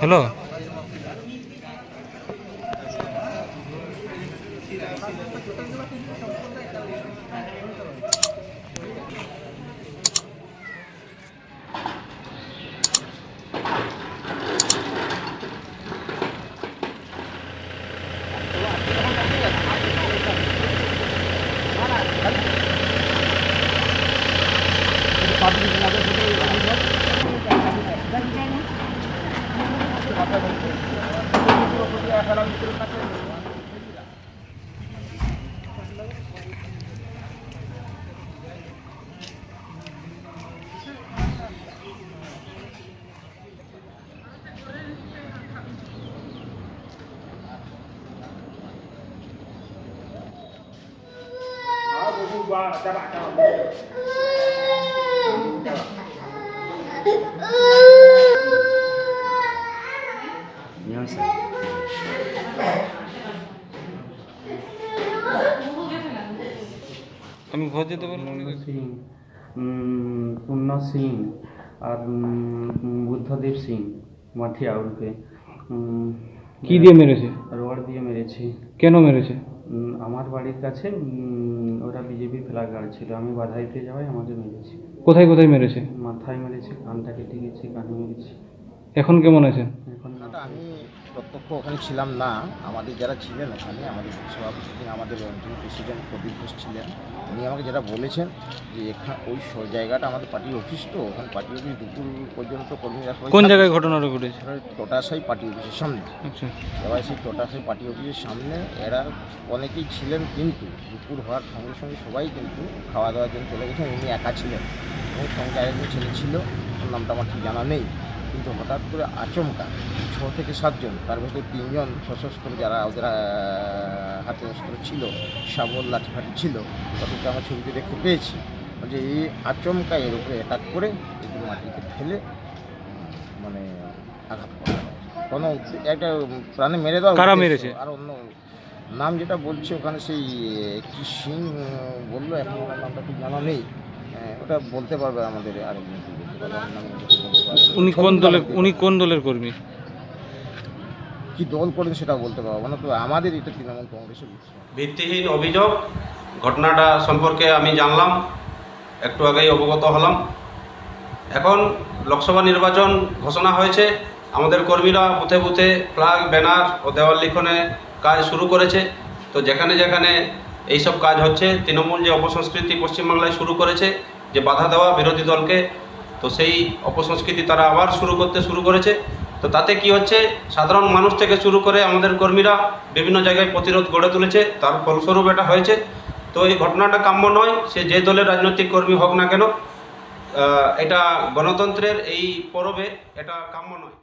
Hello Coba, coba, coba. আমি vote দিতে পারব সিং পূর্ণ সিং আর বুদ্ধদেব সিং ওরফে উম, কি দিয়ে মেরেছে? রড দিয়ে মেরেছি। কেন মেরেছে? আমার বাড়ির কাছে ওরা বিজেপির ফ্ল্যাগ গার্ড ছিল। আমি বাধা দিতে যাওয়াই আমাকে মেরেছি। কোথায় কোথায় মেরেছে? মাথায় মেরেছে কানটা কেটে গেছে কানে মেরেছে। এখন কেমন আছেন প্রত্যক্ষ ওখানে ছিলাম না। আমাদের যারা ছিলেন ওখানে আমাদের সভাপতি আমাদের যিনি প্রেসিডেন্ট প্রদীপ ঘোষ ছিলেন উনি আমাকে যেটা বলেছেন যে এখানে ওই জায়গাটা আমাদের পার্টি অফিস তো ওখানে পার্টি অফিস দুপুর পর্যন্ত কর্মীরা কোন জায়গায় ঘটনাটা ঘটেছে? টোটাশাই পার্টি অফিসের সামনে। আচ্ছা। এবার সেই টোটাশাই পার্টি অফিসের সামনে এরা অনেকেই ছিলেন কিন্তু দুপুর হওয়ার সঙ্গে সঙ্গে সবাই কিন্তু খাওয়া দাওয়ার জন্য চলে গেছেন। উনি একা ছিলেন এবং সঙ্গে আরেকজন ছেলে ছিল ওর নামটা আমার ঠিক জানা নেই। কিন্তু হঠাৎ করে আচমকা ছ থেকে সাতজন তার ভেতরে তিনজন সশস্ত্র যারা ওদের হাতে অস্ত্র ছিল শাবল লাঠিফাঠি ছিল তাদেরকে আমার ছবিতে দেখতে পেয়েছি। যে এই আচমকা এর উপরে অ্যাটাক করে এগুলো মাটিতে ফেলে মানে আঘাত করা কোনো একটা প্রাণে মেরে দেওয়া কারা মেরেছে? আর অন্য নাম যেটা বলছে ওখানে সেই কি সিং বলল এখন নামটা ঠিক জানা নেই। ওটা বলতে পারবে আমাদের আরেকজন। উনি কোন দলের উনি কোন দলের কর্মী? কি দল করেন সেটা বলতে পারব না তো আমাদের এটা তৃণমূল কংগ্রেসের ভিত্তিহীন অভিযোগ ঘটনাটা সম্পর্কে আমি জানলাম একটু আগেই অবগত হলাম। এখন লোকসভা নির্বাচন ঘোষণা হয়েছে আমাদের কর্মীরা বুথে বুথে ফ্ল্যাগ ব্যানার ও দেওয়াল লিখনে কাজ শুরু করেছে। তো যেখানে যেখানে এইসব কাজ হচ্ছে তৃণমূল যে অপসংস্কৃতি পশ্চিমবাংলায় শুরু করেছে যে বাধা দেওয়া বিরোধী দলকে তো সেই অপসংস্কৃতি তারা আবার শুরু করতে শুরু করেছে। তো তাতে কি হচ্ছে? সাধারণ মানুষ থেকে শুরু করে আমাদের কর্মীরা বিভিন্ন জায়গায় প্রতিরোধ গড়ে তুলেছে, তার ফলস্বরূপ এটা হয়েছে। তো এই ঘটনাটা কাম্য নয়, সে যে দলের রাজনৈতিক কর্মী হোক না কেন এটা গণতন্ত্রের এই পরবে, এটা কাম্য নয়।